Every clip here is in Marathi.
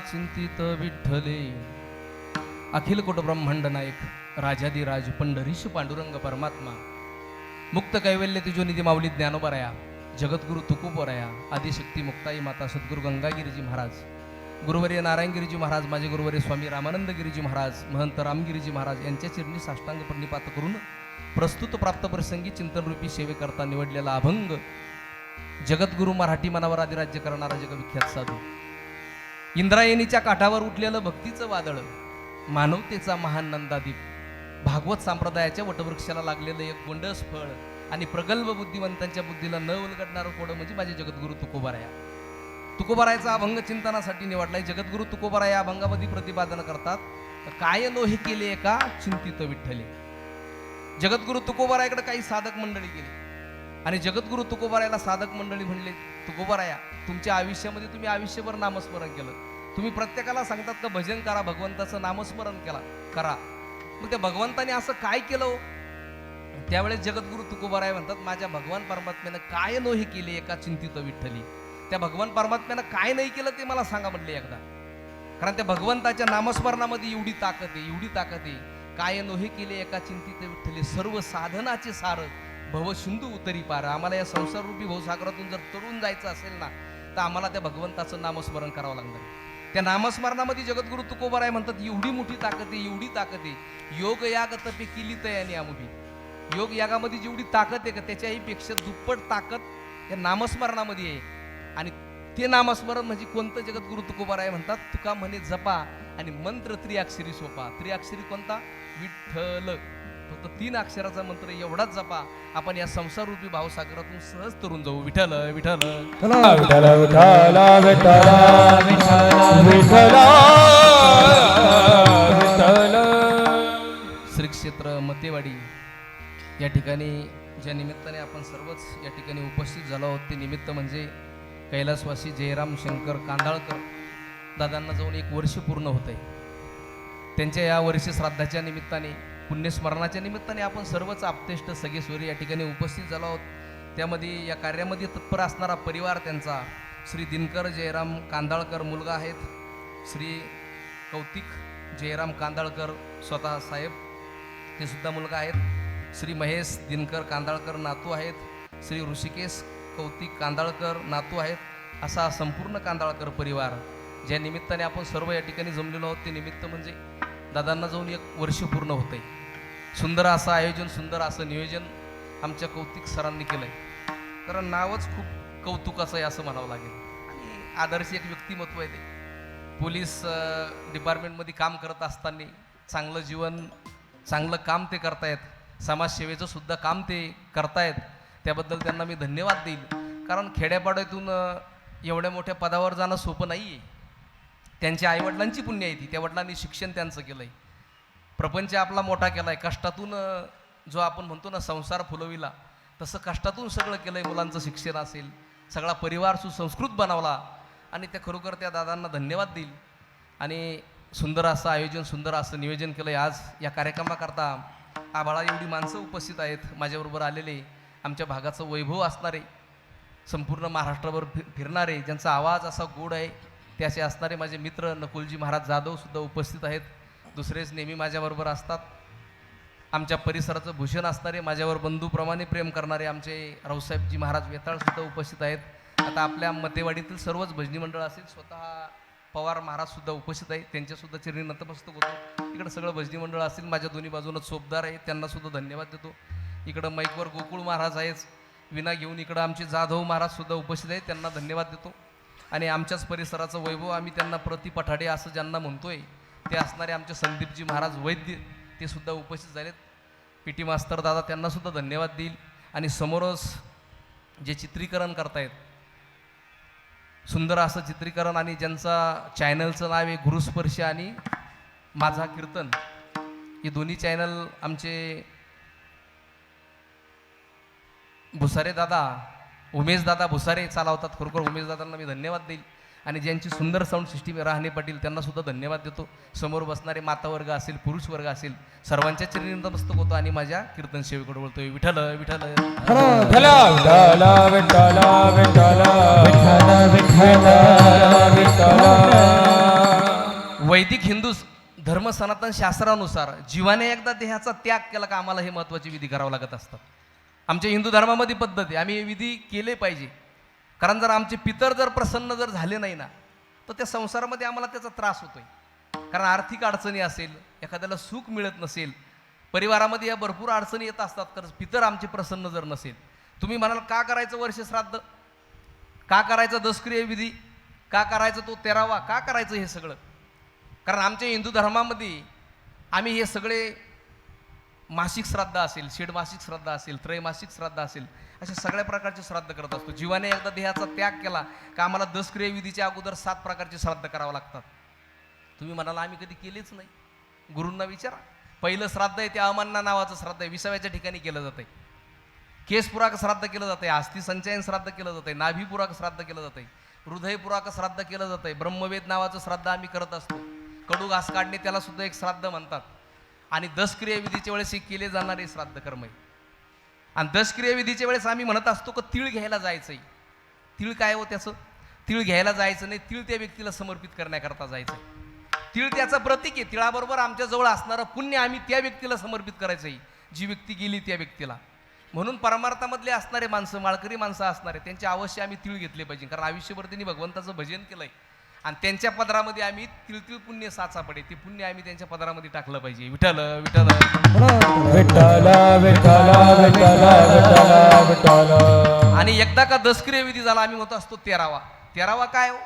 चिंतित विठ्ठले. अखिल कोट ब्रह्मांड नायक राजाधिराज पंढरीश पांडुरंग परमात्मा. मुक्त कैवल्य तिजोनिधी माऊली ज्ञानोबराया. जगद्गुरु तुकोबराया. आदिशक्ती मुक्ताई माता सद्गुरू गंगागिरीजी महाराज. गुरुवर्य नारायणगिरीजी महाराज माझे गुरुवर्य स्वामी रामानंदगिरीजी महाराज महंत रामगिरीजी महाराज यांच्या चिरणी साष्टांग प्रणिपात करून प्रस्तुत प्राप्त प्रसंगी चिंतनरूपी सेवेकरता निवडलेला अभंग जगद्गुरु मराठी मनावर आदिराज्य करणारा जगविख्यात साधू. इंद्रायणीच्या काठावर उठलेलं भक्तीचं वादळ मानवतेचा महान नंदादीप भागवत संप्रदायाच्या वटवृक्षाला लागलेलं एक गोंडस फळ आणि प्रगल्भ बुद्धिवंतांच्या बुद्धीला न उलगडणारं कोडं म्हणजे माझे जगद्गुरु तुकोबाराया. तुकोबारायचा अभंग चिंतनासाठी निवडलाय. जगद्गुरु तुकोबाराया या अभंगामध्ये प्रतिपादन करतात काय लोहे केले का चिंतित विठ्ठले. जगद्गुरु तुकोबारायाकडे काही साधक मंडळी गेली. आणि जगद्गुरु तुकोबारायाला साधक मंडळी म्हणले तुकोबाराया तुमच्या आयुष्यामध्ये तुम्ही आयुष्यभर नामस्मरण केलं. तुम्ही प्रत्येकाला सांगतात का भजन करा भगवंताचं नामस्मरण केला करा. मग त्या भगवंताने असं काय केलं हो? त्यावेळेस जगद्गुरु तुकोबाराय म्हणतात माझ्या भगवान परमात्म्यानं काय नोही केले एका चिंतित विठ्ठली? त्या भगवान परमात्म्यानं काय नाही केलं ते मला सांगा म्हटले एकदा. कारण त्या भगवंताच्या नामस्मरणामध्ये एवढी ताकद आहे एवढी ताकद आहे. काय नोहे केले एका चिंतित विठ्ठले? सर्व साधनाचे सारं. भव सिंधू उतरी पार. आम्हाला या संसाररूपी भवसागरातून जर तरुण जायचं असेल ना तर आम्हाला त्या भगवंताचं नामस्मरण करावं लागणार. त्या नामस्मरणामध्ये जगद्गुरु तुकोबाराय म्हणतात एवढी मोठी ताकद आहे एवढी ताकद आहे. योग याग तपे केली तयानी आमुभी. योग यागामध्ये जेवढी ताकद आहे का त्याच्याही पेक्षा दुप्पट ताकद या नामस्मरणामध्ये आहे. आणि ते नामस्मरण म्हणजे कोणतं? जगद्गुरु तुकोबाराय म्हणतात तुका म्हणे जपा आणि मंत्र त्रियाक्षरी सोपा. त्रियाक्षरी कोणता? विठ्ठल. फक्त तीन अक्षराचा मंत्र एवढाच जपा. आपण या संसाररूपी भावसागरातून सहज तरून जाऊ. विठ्ठला विठ्ठला. विठ्ठला विठ्ठला श्री क्षेत्र मतेवाडी. या ठिकाणी ज्या निमित्ताने आपण सर्वच या ठिकाणी उपस्थित झालो आहोत ते निमित्त म्हणजे कैलासवासी जयराम शंकर कांदाळकर दादांना जाऊन एक वर्ष पूर्ण होत आहे त्यांच्या या वर्ष श्राद्धाच्या निमित्ताने पुण्यस्मरणाच्या निमित्ताने आपण सर्वच आपतेष्ट सगळे सूर्य या ठिकाणी उपस्थित झालो आहोत. त्यामध्ये या कार्यामध्ये तत्पर असणारा परिवार त्यांचा श्री दिनकर जयराम कांदाळकर मुलगा आहेत. श्री कौतिक जयराम कांदाळकर स्वतः साहेब ते सुद्धा मुलगा आहेत. श्री महेश दिनकर कांदाळकर नातू आहेत. श्री ऋषिकेश कौतिक कांदाळकर नातू आहेत. असा संपूर्ण कांदाळकर परिवार ज्या निमित्ताने आपण सर्व या ठिकाणी जमलेलो आहोत ते निमित्त म्हणजे दादांना जाऊन एक वर्ष पूर्ण होतं आहे सुंदर असं आयोजन सुंदर असं नियोजन आमच्या कौतिक सरांनी केलं आहे कारण नावच खूप कौतुकाचं आहे असं म्हणावं लागेल. आणि आदर्श एक व्यक्तिमत्व आहे ते. पोलीस डिपार्टमेंटमध्ये काम करत असताना चांगलं जीवन चांगलं काम ते करतायत. समाजसेवेचं सुद्धा काम ते करतायत. त्याबद्दल त्यांना मी धन्यवाद देईल कारण खेड्यापाड्यातून एवढ्या मोठ्या पदावर जाणं सोपं नाही आहे त्यांच्या आईवडिलांची पुण्य आहे ती. त्या वडिलांनी शिक्षण त्यांचं केलं आहे प्रपंच आपला मोठा केला आहे कष्टातून जो आपण म्हणतो ना संसार फुलविला तसं कष्टातून सगळं केलं आहे मुलांचं शिक्षण असेल सगळा परिवार सुसंस्कृत बनवला आणि त्या खरोखर त्या दादांना धन्यवाद देईल. आणि सुंदर असं आयोजन सुंदर असं नियोजन केलं आहे आज या कार्यक्रमाकरता आभाळा एवढी माणसं उपस्थित आहेत माझ्याबरोबर आलेले. आमच्या भागाचं वैभव असणारे संपूर्ण महाराष्ट्रभर फिर फिरणारे ज्यांचा आवाज असा गोड आहे ते असे असणारे माझे मित्र नकुलजी महाराज जाधव सुद्धा उपस्थित आहेत. दुसरेच नेहमी माझ्याबरोबर असतात. आमच्या परिसराचं भूषण असणारे माझ्यावर बंधूप्रमाणे प्रेम करणारे आमचे रावसाहेबजी महाराज वेताळसुद्धा उपस्थित आहेत. आता आपल्या मतेवाडीतील सर्वच भजनी मंडळ असेल स्वतः पवार महाराजसुद्धा उपस्थित आहे त्यांच्यासुद्धा चिरणी नतमस्तक होतो. इकडं सगळं भजनी मंडळ असेल माझ्या दोन्ही बाजूनं चोपदार आहे त्यांनासुद्धा धन्यवाद देतो. इकडं माईकवर गोकुळ महाराज आहेच. विना घेऊन इकडं आमचे जाधव महाराजसुद्धा उपस्थित आहेत त्यांना धन्यवाद देतो. आणि आमच्याच परिसराचं वैभव आम्ही त्यांना प्रति पठाडे असं ज्यांना म्हणतोय ते असणारे आमचे संदीपजी महाराज वैद्य ते सुद्धा उपस्थित झालेत. पी टी मास्तर दादा त्यांना सुद्धा धन्यवाद देईल. आणि समोरच जे चित्रीकरण करतायत सुंदर असं चित्रीकरण आणि ज्यांचा चॅनलचं नाव आहे गुरुस्पर्श आणि माझा कीर्तन हे दोन्ही चॅनल आमचे भुसारे दादा उमेश दादा भुसारे चालवतात. खरोखर उमेश दादांना मी धन्यवाद देईल. आणि ज्यांची सुंदर साऊंड सिस्टीम राहणे पाटील त्यांना सुद्धा धन्यवाद देतो. समोर बसणारे माता वर्ग असेल पुरुष वर्ग असेल सर्वांच्या चरणी नतमस्तक होतो आणि माझ्या कीर्तन सेवेकडे बोलतोय विठ्ठल विठ्ठल. वैदिक हिंदू धर्म सनातन शास्त्रानुसार जीवाने एकदा देहाचा त्याग केला का आम्हाला हे महत्त्वाचे विधी करावं लागत असतात आमच्या हिंदू धर्मामध्ये पद्धत आहे. आम्ही हे विधी केले पाहिजे. कारण जर आमचे पितर जर प्रसन्न जर झाले नाही ना तर त्या संसारामध्ये आम्हाला त्याचा त्रास होतोय. कारण आर्थिक अडचणी असेल एखाद्याला सुख मिळत नसेल परिवारामध्ये या भरपूर अडचणी येत असतात तर पितर आमचे प्रसन्न जर नसेल तुम्ही म्हणाल का करायचं वर्ष श्राद्ध? का करायचं दसक्रिय विधी? का करायचं तो तेरावा? का करायचं हे सगळं? कारण आमच्या हिंदू धर्मामध्ये आम्ही हे सगळे मासिक श्राद्ध असेल षडमासिक श्राद्ध असेल त्रैमासिक श्राद्ध असेल अशा सगळ्या प्रकारचे श्राद्ध करत असतो. जीवाने एकदा देहाचा त्याग केला का आम्हाला दसक्रिय विधीच्या अगोदर सात प्रकारचे श्राद्ध करावं लागतात. तुम्ही म्हणाला आम्ही कधी केलेच नाही. गुरूंना विचारा. पहिलं श्राद्ध आहे ते अमान्ना नावाचं श्राद्ध आहे. विसाव्याच्या ठिकाणी केलं जातं केसपुराक श्राद्ध केलं जाते अस्थि संचयन श्राद्ध केलं जाते नाभीपुराक श्राद्ध केलं जाते हृदयपुराक श्राद्ध केलं जाते ब्रह्मवेद नावाचं श्राद्ध आम्ही करत असतो. कडू घास काढणे त्याला सुद्धा एक श्राद्ध म्हणतात. आणि दस क्रियाविधीच्या वेळेस हे केले जाणारे श्राद्ध कर्म आहे. आणि दस क्रियाविधीच्या वेळेस आम्ही म्हणत असतो की तीळ घ्यायला जायचंय. तीळ काय हो त्याचं? तीळ घ्यायला जायचं नाही तीळ त्या व्यक्तीला समर्पित करण्याकरता जायचं तीळ त्याचं प्रतीक आहे. तिळाबरोबर आमच्याजवळ असणारं पुण्य आम्ही त्या व्यक्तीला समर्पित करायचं आहे जी व्यक्ती गेली त्या व्यक्तीला. म्हणून परमार्थामधले असणारे माणसं माळकरी माणसं असणारे त्यांचे अवश्य आम्ही तीळ घेतले पाहिजे. कारण आयुष्यभर त्यांनी भगवंताचं भजन केलं आहे आणि त्यांच्या पदरामध्ये आम्ही तिळतिळ पुण्य साचा पडे. ते पुण्य आम्ही त्यांच्या पदरामध्ये टाकलं पाहिजे. विठ्ठल विठ्ठल. आणि एकदा का दशक्रिय विधी झाला आम्ही होत असतो तेरावा. तेरावा काय हो?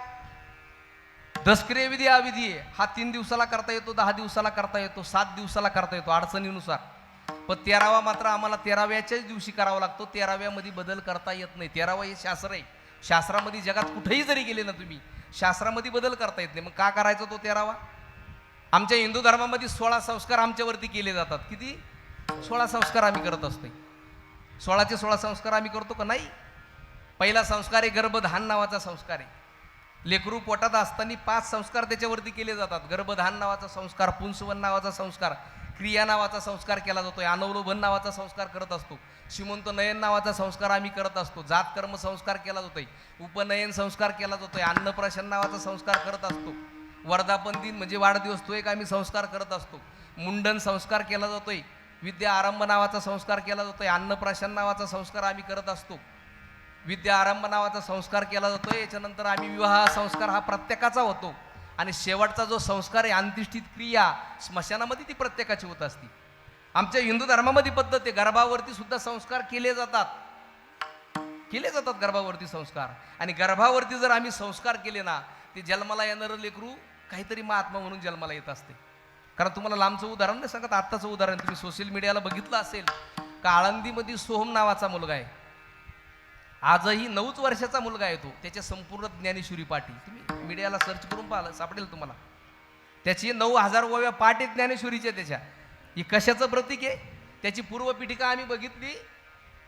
दशक्रिय विधी हा विधी आहे. हा तीन दिवसाला करता येतो दहा दिवसाला करता येतो सात दिवसाला करता येतो अडचणीनुसार. पण तेरावा मात्र आम्हाला तेराव्याच्याच दिवशी करावा लागतो. तेराव्यामध्ये बदल करता येत नाही. तेरावा हे शास्त्र आहे. शास्त्रामध्ये जगात कुठेही जरी गेले ना तुम्ही शास्त्रामध्ये बदल करता येत नाही. मग का करायचा तो तेरावा? आमच्या हिंदू धर्मामध्ये सोळा संस्कार आमच्यावरती केले जातात. किती? सोळा संस्कार आम्ही करत असतो सोळाचे सोळा संस्कार आम्ही करतो का? नाही. पहिला संस्कार आहे गर्भधान नावाचा संस्कार आहे. लेकरू पोटात असताना पाच संस्कार त्याच्यावरती केले जातात. गर्भधान नावाचा संस्कार पुंसवन नावाचा संस्कार. क्रिया नावाचा संस्कार केला जातो अनवलोभन नावाचा संस्कार करत असतो श्रीमंत नयन नावाचा संस्कार आम्ही करत असतो जात कर्म संस्कार केला जातोय उपनयन संस्कार केला जातोय अन्नप्राशन नावाचा संस्कार करत असतो. वर्धापन दिन म्हणजे वाढदिवस तो एक आम्ही संस्कार करत असतो. मुंडन संस्कार केला जातोय विद्या आरंभ नावाचा संस्कार केला जातोय अन्नप्राशन नावाचा संस्कार आम्ही करत असतो. विद्या आरंभ नावाचा संस्कार केला जातोय याच्यानंतर आम्ही विवाह संस्कार हा प्रत्येकाचा होतो. आणि शेवटचा जो संस्कार आहे अंतिष्ठित क्रिया स्मशानामध्ये ती प्रत्येकाची होत असती. आमच्या हिंदू धर्मामध्ये पद्धत आहे गर्भावरती सुद्धा संस्कार केले जातात. केले जातात गर्भावरती संस्कार. आणि गर्भावरती जर आम्ही संस्कार केले ना ते जन्माला येणारं लेकरू काहीतरी महात्मा म्हणून जन्माला येत असते. कारण तुम्हाला लांबचं उदाहरण नाही सांगत आत्ताचं उदाहरण तुम्ही सोशल मीडियाला बघितलं असेल. का आळंदीमध्ये सोहम नावाचा मुलगा आहे. आजही नऊच वर्षाचा मुलगा आहे तो. त्याच्या संपूर्ण ज्ञानेश्वरी पाठी तुम्ही मीडियाला सर्च करून पाहिलं सापडेल तुम्हाला. त्याची नऊ हजार वव्या पाठी ज्ञानेश्वरीच्या त्याच्या. ही कशाचं प्रतीक आहे? त्याची पूर्वपीठिका आम्ही बघितली.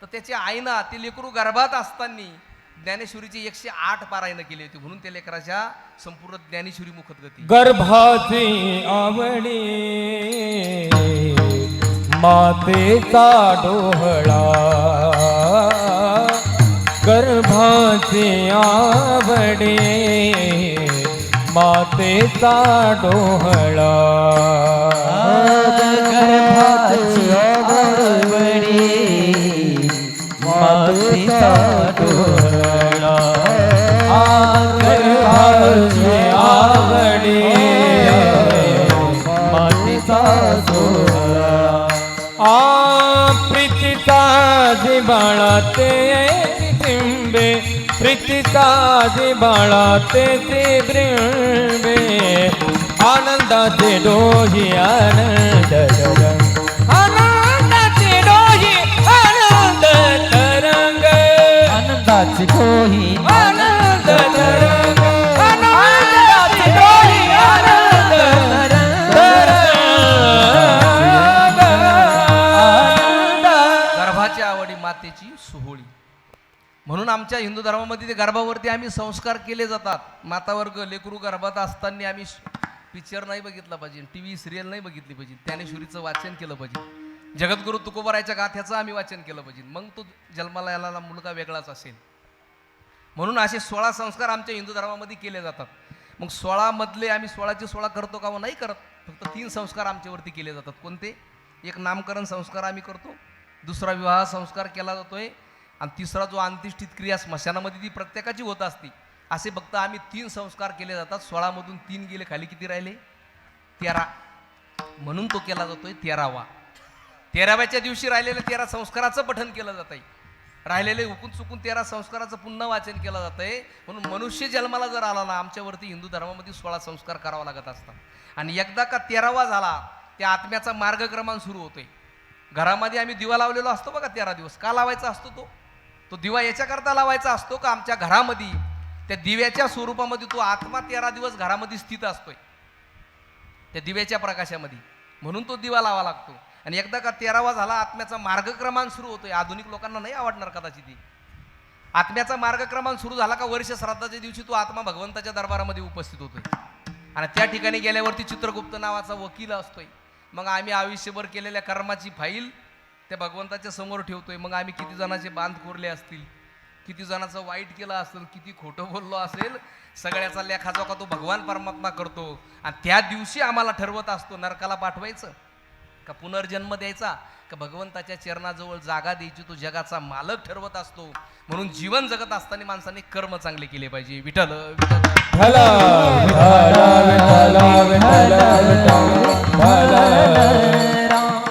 तर त्याची आईना ते लेकरू गर्भात असताना ज्ञानेश्वरीची एकशे आठ पारायण केली होती. म्हणून त्या लेकराच्या संपूर्ण ज्ञानेश्वरी मुखत गती. गर्भाची आवडी मातेचा डोहळा. गर्भाची आवडी मातेचा डोहळा. गर्भाची आवडी मातेचा डोळा गर्भाची आवडी मातेचा डोळा आ प्रीतीचा जिबाळा ते प्रीतीचा जिबाळा ते ते ब्रिंबे आनंदाचे डोही आनंद आनंदाचे डोही आनंद तरंग. आनंदाची डोही आमच्या हिंदू धर्मामध्ये ते गर्भावरती आम्ही संस्कार केले जातात. मातावर्ग लेकरू गर्भात असताना आम्ही पिक्चर नाही बघितला पाहिजे टी व्ही सिरियल नाही बघितली पाहिजे. ज्ञानेश्वरीचं वाचन केलं पाहिजे. जगद्गुरु तुकोबरायच्या गाथ्याचं आम्ही वाचन केलं पाहिजे. मग तो जन्माला याला मुलगा वेगळाच असेल. म्हणून असे सोळा संस्कार आमच्या हिंदू धर्मामध्ये केले जातात. मग सोळामधले आम्ही सोळाचे सोळा करतो का नाही करत? फक्त तीन संस्कार आमच्यावरती केले जातात. कोणते? एक नामकरण संस्कार आम्ही करतो. दुसरा विवाह संस्कार केला जातोय. आणि तिसरा जो अंत्यष्टित क्रिया स्मशानामध्ये ती प्रत्येकाची होत असते असे फक्त आम्ही तीन संस्कार केले जातात. सोळामधून तीन गेले खाली किती राहिले? तेरा. म्हणून तो केला जातोय तेरावा. तेराव्याच्या दिवशी राहिलेल्या तेरा संस्काराचं पठन केलं जात आहे राहिलेले हुकून चुकून तेरा संस्काराचं पुन्हा वाचन केलं जात आहे म्हणून मनुष्य जन्माला जर आला ना आमच्यावरती हिंदू धर्मामध्ये सोळा संस्कार करावा लागत असतात. आणि एकदा का तेरावा झाला त्या आत्म्याचा मार्गक्रमण सुरू होतोय. घरामध्ये आम्ही दिवा लावलेलो असतो बघा तेरा दिवस. का लावायचा असतो तो? तो दिवा याच्याकरता लावायचा असतो का आमच्या घरामध्ये? त्या दिव्याच्या स्वरूपामध्ये तो आत्मा तेरा दिवस घरामध्ये स्थित असतोय. त्या दिव्याच्या प्रकाशामध्ये. म्हणून तो दिवा लावा लागतो. आणि एकदा का तेरावा झाला आत्म्याचा मार्गक्रमण सुरू होतोय. आधुनिक लोकांना नाही आवडणार कदाचित ती आत्म्याचा मार्गक्रमण सुरू झाला का वर्ष श्राद्धाच्या दिवशी तो आत्मा भगवंताच्या दरबारामध्ये उपस्थित होतोय. आणि त्या ठिकाणी गेल्यावरती चित्रगुप्त नावाचा वकील असतोय. मग आम्ही आयुष्यभर केलेल्या कर्माची फाईल त्या भगवंताच्या समोर ठेवतोय मग आम्ही किती जणांचे बांध कोरले असतील किती जणांचं वाईट केलं असेल किती खोटं बोललो असेल सगळ्याचा लेखाजोखा तो भगवान परमात्मा करतो आणि त्या दिवशी आम्हाला ठरवत असतो नरकाला पाठवायचं का पुनर्जन्म द्यायचा का भगवंताच्या चरणाजवळ जागा द्यायची तो जगाचा मालक ठरवत असतो म्हणून जीवन जगत असताना माणसाने कर्म चांगले केले पाहिजे विठल विठल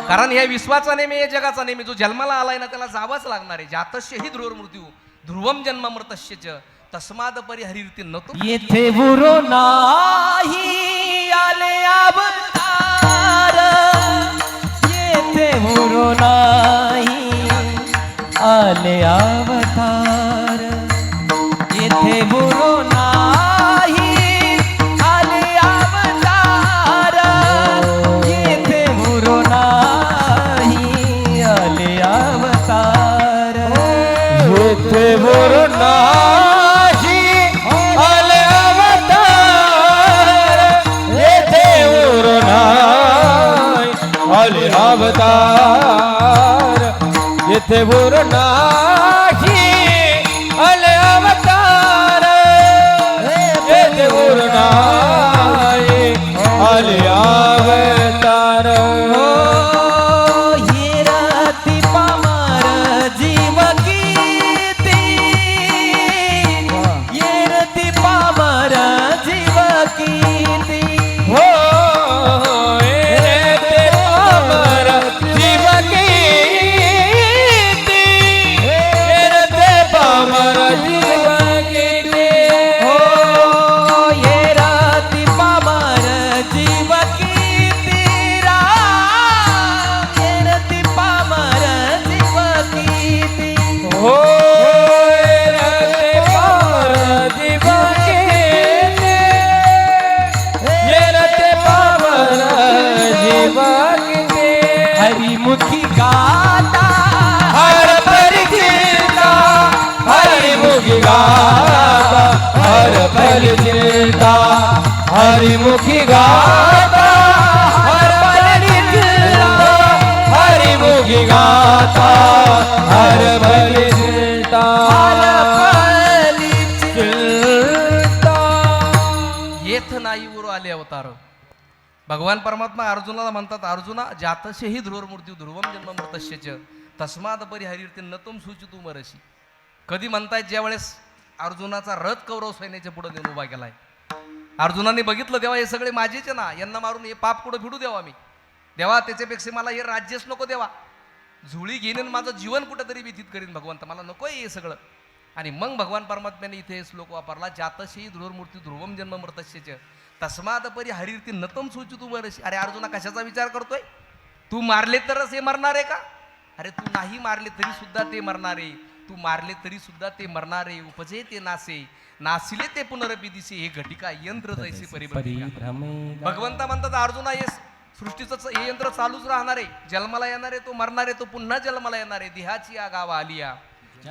कारण या विश्वाचा नेमी या जगाचा नेमी जो जन्माला आलाय ना त्याला जावंच लागणार आहे. जातस्य ही ध्रुव मृत्यू. ध्रुवम जन्म मृतश्यच तस्माद परिहरिती नतो येथे बुरो नाही आले अवतार. येथे बुरो नाही आले अवतार. अवतार येथे बोर मुखी गाता हर पल चिंता हरि मुखी गाता हर पल चिंता हरि मुखी गाता हर पल परिचिता येथ नाही उरो आले अवतार. भगवान परमात्मा अर्जुनाला म्हणतात अर्जुना जातशे ही ध्रुव ध्रुवम जन्म मृतश्यच तस्माद परिहरिते न तुम तू मरशी कधी म्हणतायत ज्यावेळेस अर्जुनाचा रथ कौरव सैन्याच्या पुढे नेऊन उभा केलाय. अर्जुनाने बघितलं तेव्हा हे सगळे माझेचे ना. यांना मारून हे पाप कुठं भिडू देवा मी देवा त्याच्यापेक्षा मला हे राज्यच नको देवा. झुळी घेईन आणि माझं जीवन कुठंतरी व्यतीत करीन भगवंत. मला नको हे सगळं. आणि मग भगवान परमात्म्याने इथे श्लोक वापरला जातशी ध्रुवमूर्ती ध्रुवम जन्म मृतश्यच तस्मात परी हरिती नतम सूची तू मरशी. अरे अर्जुना कशाचा विचार करतोय? तू मारले तरच हे मरणार आहे का? अरे तू नाही मारले तरी सुद्धा ते मरणार आहे. तू मारले तरी सुद्धा ते मरणार आहे उपजे ते नासे. नासिले ते पुनरपी दिसे हे घटिका यंत्र जैसे परिभ्रमिका. भगवंता म्हणतात अर्जुना हे सृष्टीचं हे यंत्र चालूच राहणार आहे. जन्माला येणार आहे तो मरणार आहे तो पुन्हा जन्माला येणार आहे. देहाची या गावा आलिया.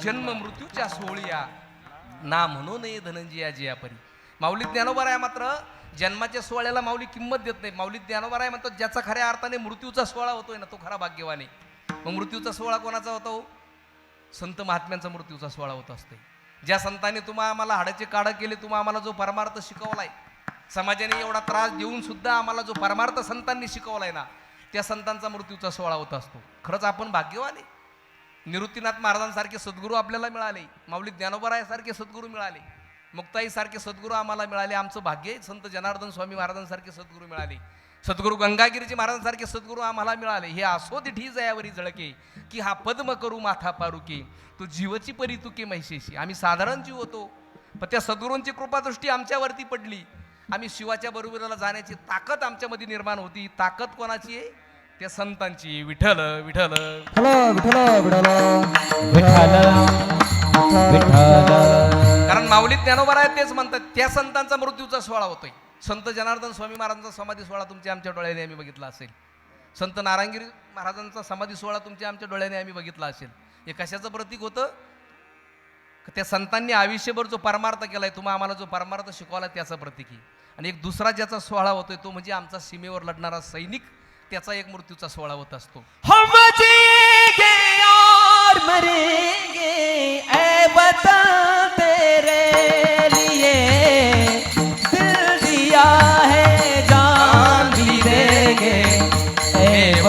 जन्म मृत्यूच्या सोहळिया. ना म्हणू नये धनंजया जिया परी माऊली ज्ञानोबा आहे मात्र जन्माच्या सोहळ्याला माऊली किंमत देत नाही. माऊली ज्ञानोबा आहे म्हणतो ज्याचा खऱ्या अर्थाने मृत्यूचा सोहळा होतोय ना तो खरा भाग्यवान आहे. मग मृत्यूचा सोहळा कोणाचा होता? संत महात्म्यांचा मृत्यूचा सोहळा होत असते. ज्या संतांनी तुम्हा आम्हाला हाडाचे काढ केले तुम्हा आम्हाला जो परमार्थ शिकवलाय समाजाने एवढा त्रास देऊन सुद्धा आम्हाला जो परमार्थ संतांनी शिकवलाय ना त्या संतांचा मृत्यूचा सोहळा होत असतो. खरंच आपण भाग्यवान आहे. निवृत्तीनाथ महाराजांसारखे सद्गुरू आपल्याला मिळाले. माऊली ज्ञानोबरायासारखे सद्गुरू मिळाले. मुक्ताईसारखे सद्गुरू आम्हाला मिळाले. आमचं भाग्य आहे. संत जनार्दन स्वामी महाराजांसारखे सद्गुरू मिळाले. सद्गुरू गंगागिरीजी महाराजांसारखे सद्गुरू आम्हाला मिळाले. हे असो दिठी जयावरी जळके की हा पद्म करू माथा पारुके. तू जीवची परी तुके महिषेशी. आम्ही साधारण जीव होतो. पण त्या सद्गुरूंची कृपादृष्टी आमच्यावरती पडली. आम्ही शिवाच्या बरोबरीला जाण्याची ताकद आमच्यामध्ये निर्माण होती. ताकद कोणाची आहे? त्या संतांची. आहे. विठ्ठल. विठ्ठल कारण माऊलीत ज्ञानोबा आहे तेच म्हणतात त्या संतांचा मृत्यूचा सोहळा होतोय. संत जनार्दन स्वामी महाराजांचा समाधी सोहळा तुमच्या आमच्या डोळ्याने आम्ही बघितला असेल. संत नारायणगिरी महाराजांचा समाधी सोहळा तुमच्या आमच्या डोळ्याने आम्ही बघितला असेल. हे कशाचं प्रतीक होतं? त्या संतांनी आयुष्यभर जो परमार्थ केलाय तुम्हा आम्हाला जो परमार्थ शिकवला त्याचं प्रतीक आहे. आणि एक दुसरा ज्याचा सोहळा होतोय तो म्हणजे आमचा सीमेवर लढणारा सैनिक त्याचा एक मृत्यूचा सोहळा होत असतो. मरेंगे ऐ बता तेरे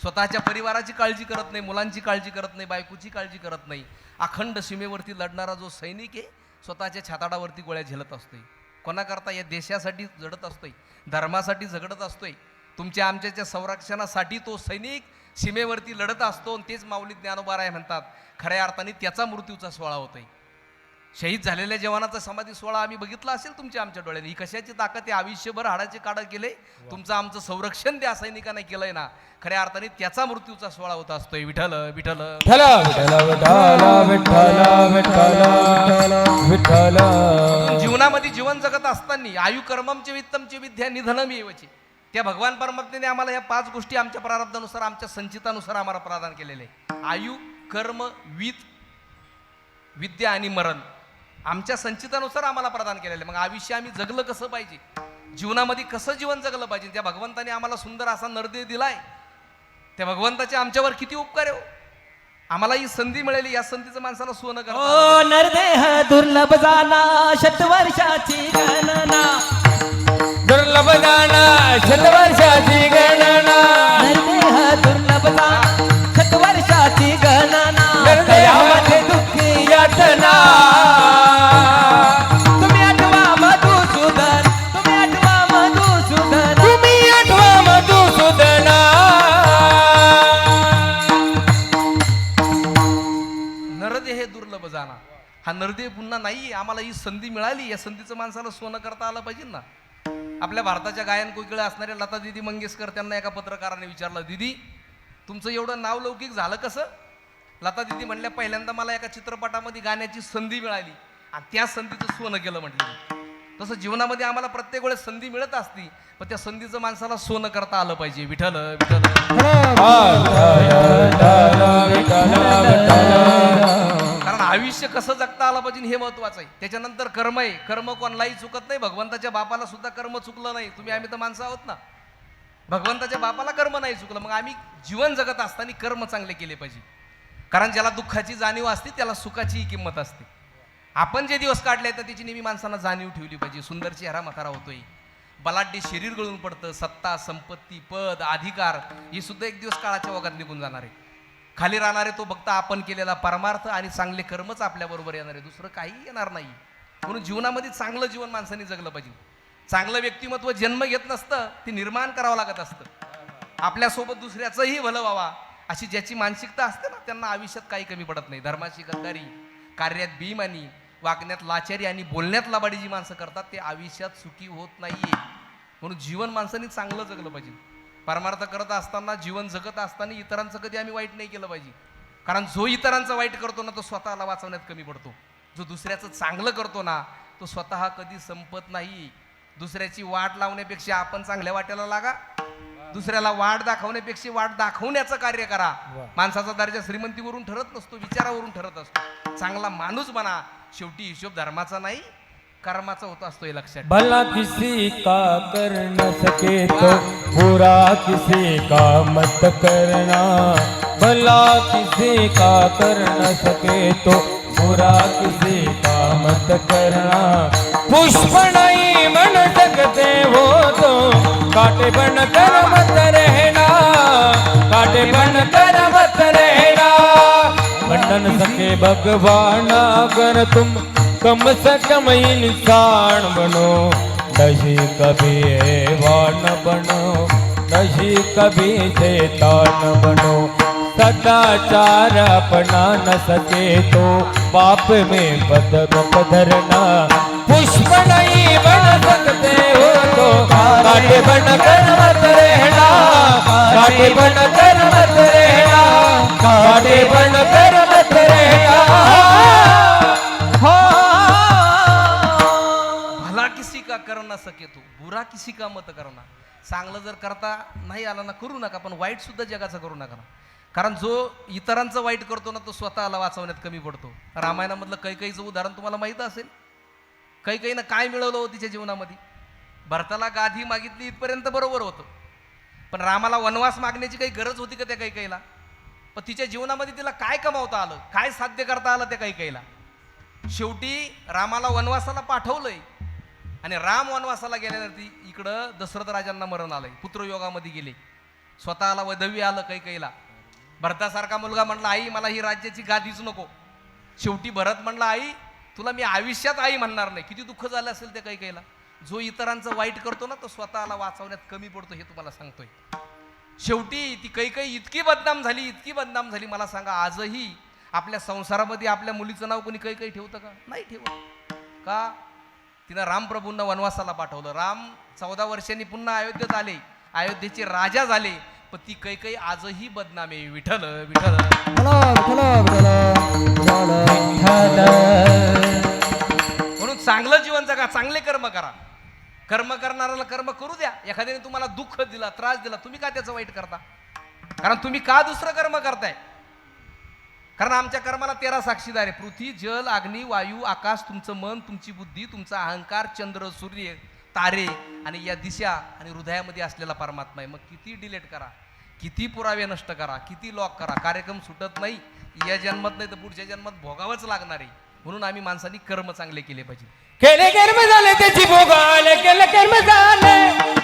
स्वतःच्या परिवाराची काळजी करत नाही मुलांची काळजी करत नाही बायकोची काळजी करत नाही. अखंड सीमेवरती लढणारा जो सैनिक आहे स्वतःच्या छाताडावरती गोळ्या झेलत असतोय. कोणाकरता या देशासाठी जडत असतोय धर्मासाठी झगडत असतोय तुमच्या आमच्याच्या संरक्षणासाठी तो सैनिक सीमेवरती लढत असतो आणि तेच माऊली ज्ञानोबाराय म्हणतात खऱ्या अर्थाने त्याचा मृत्यूचा सोहळा होतोय. शहीद झालेल्या जवानाचा समाधी सोहळा आम्ही बघितला असेल तुमच्या आमच्या डोळ्याने. ही कशाची ताकद आहे? आयुष्यभर हाडाचे काढा केले. तुमचं आमचं संरक्षण त्या सैनिकांना केलंय ना. खऱ्या अर्थाने त्याचा मृत्यूचा सोहळा होत असतोय. विठल विठल जीवनामध्ये जीवन जगत असताना आयु कर्मचे वित्तमचे विद्या निधनम येवची. त्या भगवान परमात्मेने आम्हाला या पाच गोष्टी आमच्या प्रारब्धानुसार आमच्या संचितानुसार आम्हाला प्रदान केलेले. आयु कर्म वित विद्या आणि मरण. आमच्या संचितानुसार आम्हाला प्रदान केलेलं आहे. मग आयुष्य आम्ही जगलं कसं पाहिजे? जीवनामध्ये कसं जीवन जगलं पाहिजे? त्या भगवंताने आम्हाला सुंदर असा नरदेह दिलाय त्या भगवंताचे आमच्यावर किती उपकार आहे हो. आम्हाला ही संधी मिळाली या संधीचं माणसाला सोनं करता नरदेह दुर्लभ जाना शतवर्षाची गणना. दुर्लभ जाना शतवर्षाची गणना. नरदेह दुर्लभ जाना हा पुन्हा नाही आम्हाला ही संधी मिळाली. या संधीचं माणसाला सोनं करता आलं पाहिजे ना. आपल्या भारताच्या गायन कोकिळा असणाऱ्या लता दिदी मंगेशकर त्यांना एका पत्रकाराने विचारलं दिदी तुमचं एवढं नाव लौकिक झालं कसं? लता दिदी म्हणल्या पहिल्यांदा मला एका चित्रपटामध्ये गाण्याची संधी मिळाली आणि त्या संधीचं सोनं केलं म्हटलं. तसं जीवनामध्ये आम्हाला प्रत्येक वेळेस संधी मिळत असती पण त्या संधीचं माणसाला सोनं करता आलं पाहिजे. विठल विठल कारण आयुष्य कसं जगता आलं पाहिजे हे महत्वाचं आहे. त्याच्यानंतर कर्म आहे कर्म कोणालाही चुकत नाही. भगवंताच्या बापाला सुद्धा कर्म चुकलं नाही. तुम्ही आम्ही तर माणसं आहोत ना. भगवंताच्या बापाला कर्म नाही चुकलं. मग आम्ही जीवन जगत असताना कर्म चांगले केले पाहिजे. कारण ज्याला दुःखाची जाणीव असते त्याला सुखाचीही किंमत असते. आपण जे दिवस काढले तर तिची नेहमी माणसांना जाणीव ठेवली पाहिजे. सुंदर चेहरा म्हातारा होतोय. बलाढ्य शरीर गळून पडतं. सत्ता संपत्ती पद अधिकार हे सुद्धा एक दिवस काळाच्या ओघात निघून जाणार आहे. खाली राहणारे तो बघता आपण केलेला परमार्थ आणि चांगले कर्मच आपल्याबरोबर येणार आहे. दुसरं काही येणार नाही. म्हणून जीवनामध्ये चांगलं जीवन माणसाने जगलं पाहिजे. चांगलं व्यक्तिमत्व जन्म घेत नसतं ते निर्माण करावं लागत असतं. आपल्यासोबत दुसऱ्याचंही भलं व्हावा अशी ज्याची मानसिकता असते ना त्यांना आयुष्यात काही कमी पडत नाही. धर्माची गद्दारी कार्यात बेईमानी वागण्यात लाचारी आणि बोलण्यात लाबाडी जी माणसं करतात ते आयुष्यात सुखी होत नाहीये. म्हणून जीवन माणसाने चांगलं जगलं पाहिजे. परमार्थ करत असताना जीवन जगत असताना इतरांचं कधी आम्ही वाईट नाही केलं पाहिजे. कारण जो इतरांचं वाईट करतो ना तो स्वतःला वाचवण्यात कमी पडतो. जो दुसऱ्याचं चांगलं करतो ना तो स्वतः कधी संपत नाही. दुसऱ्याची वाट लावण्यापेक्षा आपण चांगल्या वाट्याला लागा. दुसऱ्याला वाट दाखवण्यापेक्षा वाट दाखवण्याचं कार्य करा. माणसाचा दर्जा श्रीमंतीवरून ठरत नसतो विचारावरून ठरत असतो. चांगला माणूस बना शेवटी हिशोब धर्माचा नाही कर्माचा होत असतो हे लक्षात. भला किसी का कर न सके तो बुरा किसी का मत करना. भला किसी का कर न सके तो बुरा किसी का मत करना. पुष्प नहीं बन सकते हो तो काटे बन कर बन सके भगवान, अगर तुम कम से कम इंसान बनो नशी कभी हैवान बनो नशी कभी शैतान बनो। सदाचार अपना न सके तो पाप में पद धरना। पुष्प नहीं बन सकते हो तो काटे बन कर मत रहना, काटे बन कर मत रहना काटे बन कर हो. भला किसी का कर ना सके तू बुरा किसी का मत करना चांगलं जर करता नाही आला ना करू नका पण वाईट सुद्धा जगाचं करू नका कारण जो इतरांचं वाईट करतो ना तो स्वतःला वाचवण्यात कमी पडतो. रामायणामधलं कैकईचं उदाहरण तुम्हाला माहीत असेल? कैकईनं काय मिळवलं होतं तिच्या जीवनामध्ये? भरताला गाधी मागितली इथपर्यंत बरोबर होतं. पण रामाला वनवास मागण्याची काही गरज होती का त्या कैकईला? पण तिच्या जीवनामध्ये तिला काय कमावता आलं? काय साध्य करता आलं त्या कैला शेवटी रामाला वनवासाला पाठवलंय. आणि राम वनवासाला गेल्यानंतर इकडं दशरथ राजांना मरण आलंय. पुत्रयोगामध्ये गेले. स्वतःला वैधवी आलं काही कैला भरतासारखा मुलगा म्हणला आई मला ही राज्याची गादीच नको. शेवटी भरत म्हणला आई तुला मी आयुष्यात आई म्हणणार नाही. किती दुःख झालं असेल ते काही कैला जो इतरांचं वाईट करतो ना तो स्वतःला वाचवण्यात कमी पडतो हे तुम्हाला सांगतोय. शेवटी ती कैकई इतकी बदनाम झाली इतकी बदनाम झाली. मला सांगा आजही आपल्या संसारामध्ये आपल्या मुलीचं नाव कोणी काही काही ठेवतं का? नाही ठेवत. का? तिनं रामप्रभूंना वनवासाला पाठवलं. राम चौदा वर्षांनी पुन्हा अयोध्येत आले अयोध्येचे राजा झाले. पण ती कैकई आजही बदनाम आहे. विठ्ठल विठल म्हणून चांगलं जीवन जगा चांगले कर्म करा. कर्म करणाऱ्याला कर्म करू द्या. एखाद्याने तुम्हाला दुःख दिला त्रास दिला तुम्ही का त्याचं वाईट करता? कारण तुम्ही का दुसरं कर्म करताय? कारण आमच्या कर्माला तेरा साक्षीदार आहे. पृथ्वी जल अग्नी वायू आकाश तुमचं मन तुमची बुद्धी तुमचा अहंकार चंद्र सूर्य तारे आणि या दिशा आणि हृदयामध्ये असलेला परमात्मा आहे. मग किती डिलेट करा. किती पुरावे नष्ट करा. किती लॉक करा. कार्यक्रम सुटत नाही. या जन्मात नाही तर पुढच्या जन्मात भोगावंच लागणार आहे. म्हणून आम्ही माणसांनी कर्म चांगले केले पाहिजे. केले कर्म झाले त्याची भोगाल केलं कर्म झाले.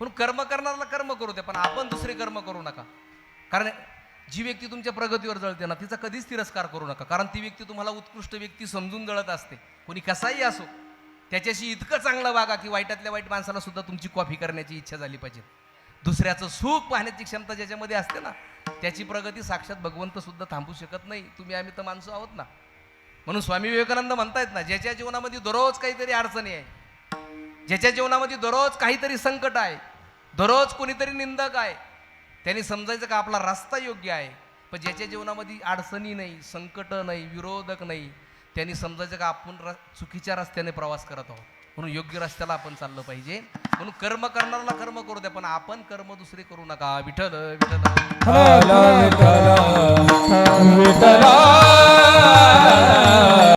म्हणून कर्म करणाऱ्याला कर्म करू द्या पण आपण दुसरे कर्म करू नका. कारण जी व्यक्ती तुमच्या प्रगतीवर जळते ना तिचा कधीच तिरस्कार करू नका. कारण ती व्यक्ती तुम्हाला उत्कृष्ट व्यक्ती समजून जळत असते. कोणी कसाही असो त्याच्याशी इतकं चांगलं वागा की वाईटातल्या वाईट माणसाला सुद्धा तुमची कॉफी करण्याची इच्छा झाली पाहिजे. दुसऱ्याचं सुख पाहण्याची क्षमता ज्याच्यामध्ये असते ना त्याची प्रगती साक्षात भगवंत सुद्धा थांबू शकत नाही. तुम्ही आम्ही तर माणसं आहोत ना. म्हणून स्वामी विवेकानंद म्हणतायत ना ज्याच्या जीवनामध्ये दररोज काहीतरी अडचणी आहे ज्याच्या जीवनामध्ये दररोज काहीतरी संकट आहे दररोज कोणीतरी निंदक आहे त्यांनी समजायचं का आपला रस्ता योग्य आहे? पण ज्याच्या जीवनामध्ये अडचणी नाही संकट नाही विरोधक नाही त्यांनी समजायचं का आपण र चुकीच्या रस्त्याने प्रवास करत आहोत? म्हणून योग्य रस्त्याला आपण चाललं पाहिजे. म्हणून कर्म करणाऱ्याला कर्म करू द्या पण आपण कर्म दुसरे करू नका. विठल विठल